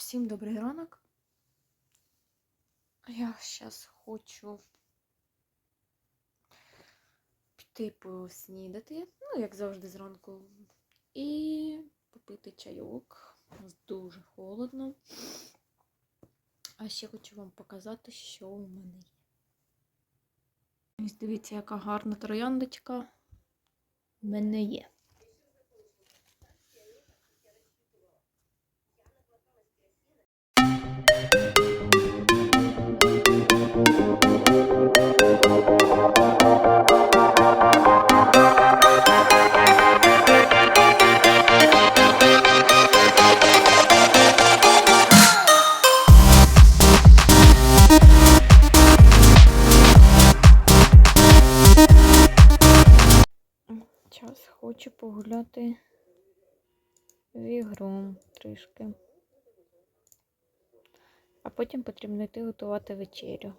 Всім добрий ранок. Я зараз хочу піти поснідати, ну, як завжди, зранку, і попити чайок. У дуже холодно. А ще хочу вам показати, що у мене є. Ось дивіться, яка гарна трояндочка в мене є. Хочу погуляти в ігру трішки. А потім потрібно йти готувати вечерю.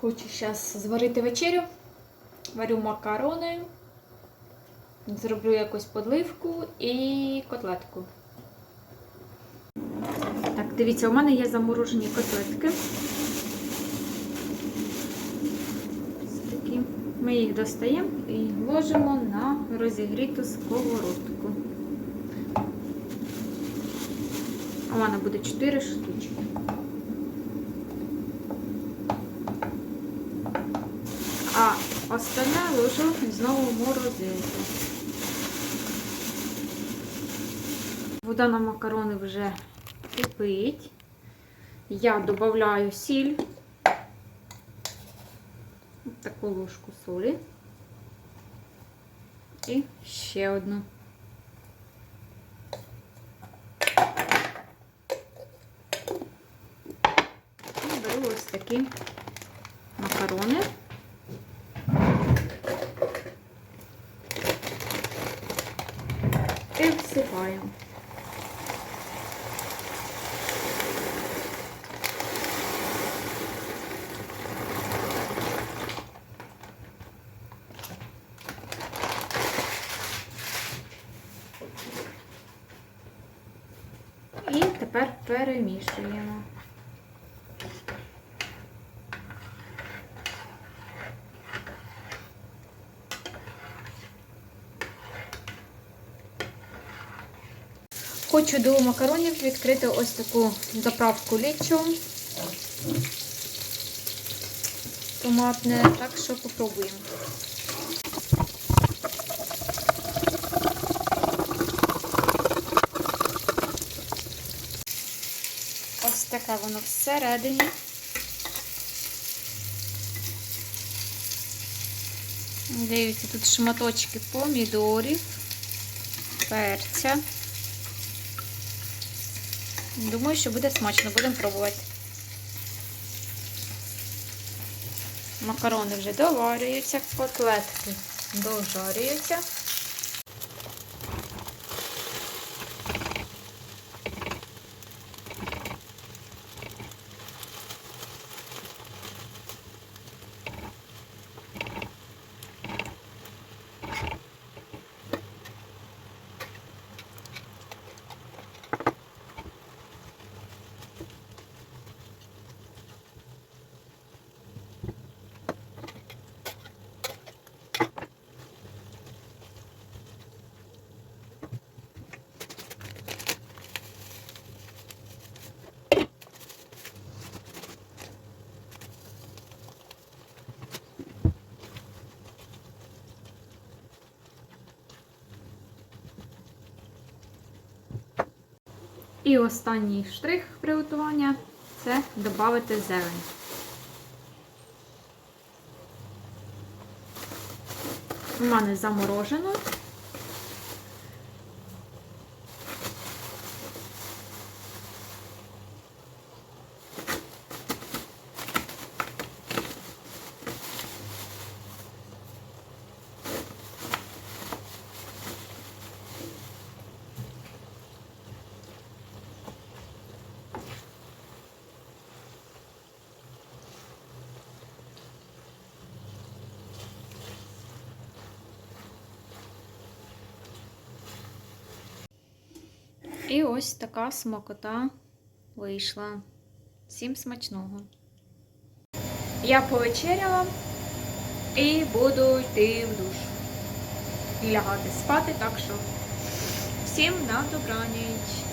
Хочу зараз зварити вечерю. Варю макарони, зроблю якусь подливку і котлетку. Дивіться, у мене є заморожені котлетки. Ми їх достаємо і ложимо на розігріту сковородку. У мене буде 4 штучки. А остальне ложу знову в морозилку. Вода на макарони вже кипить. Я додаю сіль, таку ложку солі і ще одну. І беру ось такі макарони. І всипаємо. І тепер перемішуємо. Хочу до макаронів відкрити ось таку заправку лічу. Томатне, так що попробуємо. Ось таке воно всередині. Дивіться, тут шматочки помідорів, перця. Думаю, що буде смачно, будемо пробувати. Макарони вже доварюються, котлетки дожарюються. І останній штрих приготування це додати зелень. У мене заморожено. І ось така смакота вийшла. Всім смачного. Я повечеряла і буду йти в душ. Лягати спати, так що всім на добраніч.